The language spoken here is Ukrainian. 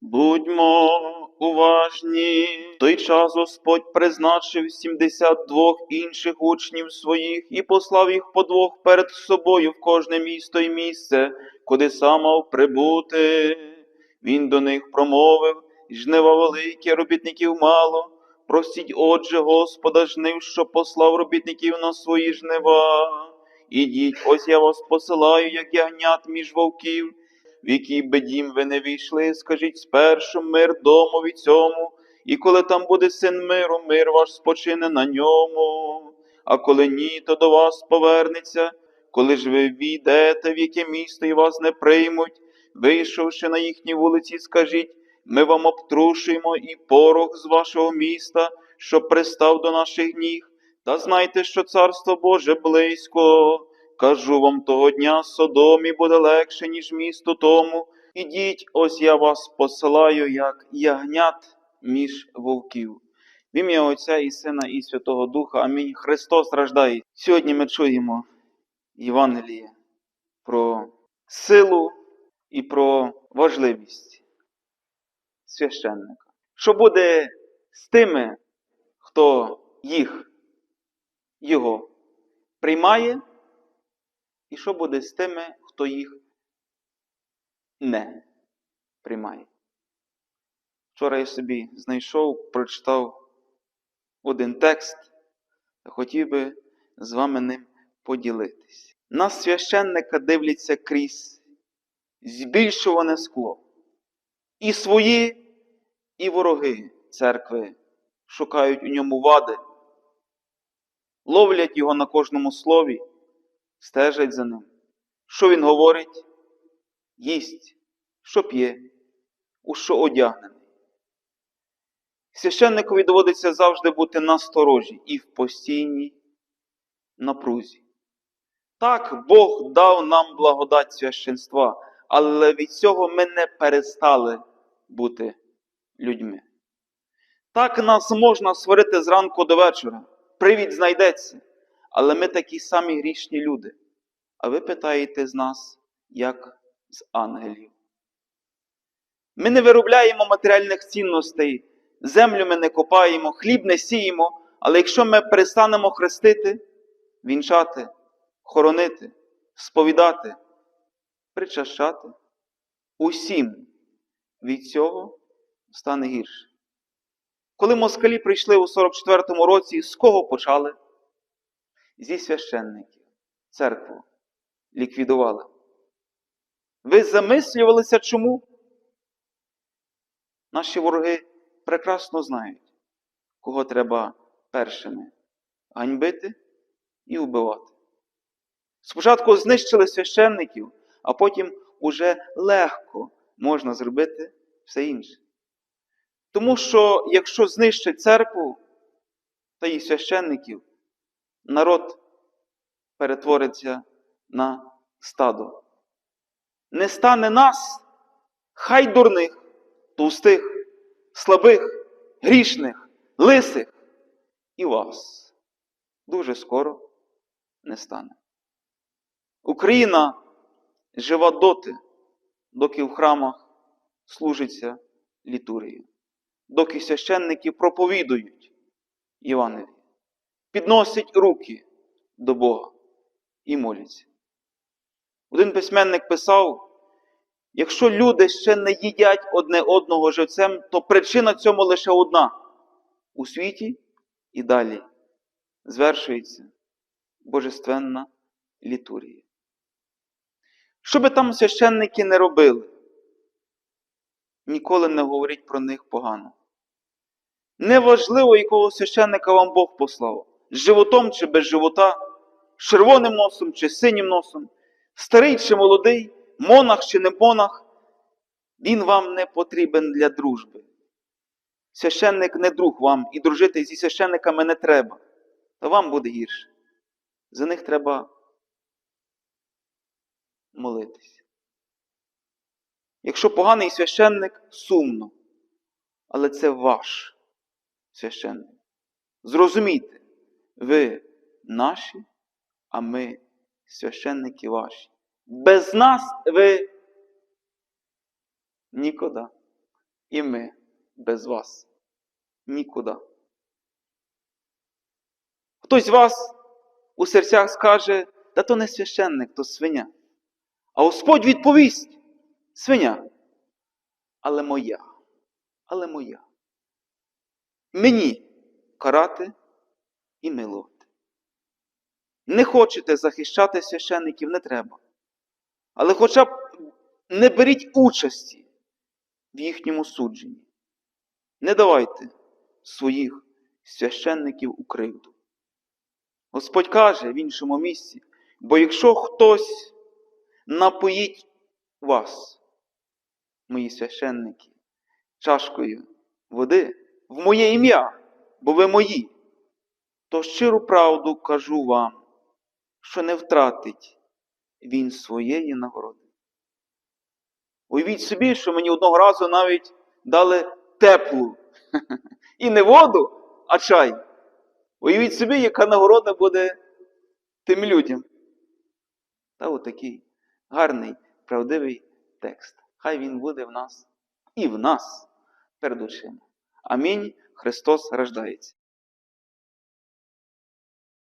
Будьмо уважні. В той час Господь призначив 72 інших учнів своїх і послав їх по двох перед собою в кожне місто і місце, куди сам мав прибути. Він до них промовив, жнива великі, робітників мало. Просіть, отже, Господа жнив, що послав робітників на свої жнива. Ідіть, ось я вас посилаю, як ягнят між вовків. В який би дім ви не війшли, скажіть спершу мир домові цьому, і коли там буде син миру, мир ваш спочине на ньому. А коли ні, то до вас повернеться, коли ж ви війдете в яке місто і вас не приймуть, вийшовши на їхні вулиці, скажіть, ми вам обтрушуємо і порох з вашого міста, щоб пристав до наших ніг, та знайте, що царство Боже близько. Кажу вам того дня Содомі буде легше, ніж місту тому. Ідіть, ось я вас посилаю, як ягнят між вовків. В ім'я Отця і Сина, і Святого Духа. Амінь. Христос страждає. Сьогодні ми чуємо Євангеліє про силу і про важливість священника. Що буде з тими, хто їх, його приймає, і що буде з тими, хто їх не приймає. Вчора я собі знайшов, прочитав один текст, хотів би з вами ним поділитись. Нас священника дивляться крізь збільшуване скло. І свої, і вороги церкви шукають у ньому вади, ловлять його на кожному слові, стежать за ним. Що він говорить? Їсть, що п'є, у що одягнений. Священникові доводиться завжди бути насторожі і в постійній напрузі. Так, Бог дав нам благодать священства, але від цього ми не перестали бути людьми. Так нас можна сварити зранку до вечора, привід знайдеться, але ми такі самі грішні люди. А ви питаєте з нас, як з ангелів. Ми не виробляємо матеріальних цінностей, землю ми не копаємо, хліб не сіємо, але якщо ми перестанемо хрестити, вінчати, хоронити, сповідати, причащати, усім від цього стане гірше. Коли москалі прийшли у 44-му році, з кого почали? Зі священників, церкву ліквідували. Ви замислювалися чому? Наші вороги прекрасно знають, кого треба першими ганьбити і вбивати. Спочатку знищили священників, а потім уже легко можна зробити все інше. Тому що якщо знищить церкву та її священників, народ перетвориться на стадо. Не стане нас, хай дурних, товстих, слабих, грішних, лисих і вас. Дуже скоро не стане. Україна жива доти, доки в храмах служиться літургія, доки священники проповідують Євангеліє, підносять руки до Бога і моляться. Один письменник писав: якщо люди ще не їдять одне одного живцем, то причина цьому лише одна у світі і далі звершується божественна літургія. Що би там священники не робили, ніколи не говоріть про них погано. Неважливо, якого священника вам Бог послав, з животом чи без живота, з червоним носом чи синім носом, старий чи молодий, монах чи не монах, він вам не потрібен для дружби. Священник не друг вам, і дружити зі священниками не треба, то вам буде гірше. За них треба молитись. Якщо поганий священник, сумно, але це ваш священник. Зрозумійте, ви наші, а ми священники ваші. Без нас ви нікуди. і ми без вас нікуди. Хтось з вас у серцях скаже, та то не священник, то свиня. А Господь відповість свиня. Але моя, але моя. Мені карати і милувати. Не хочете захищати священників, не треба. Але хоча б не беріть участі в їхньому судженні. Не давайте своїх священників у кривду. Господь каже в іншому місці, бо якщо хтось напоїть вас, мої священники, чашкою води в моє ім'я, бо ви мої, то щиру правду кажу вам, що не втратить він своєї нагороди. Уявіть собі, що мені одного разу навіть дали теплу. І не воду, а чай. Уявіть собі, яка нагорода буде тим людям. Та отакий гарний, правдивий текст. Хай він буде в нас і в нас перед очима. Амінь. Христос рождається.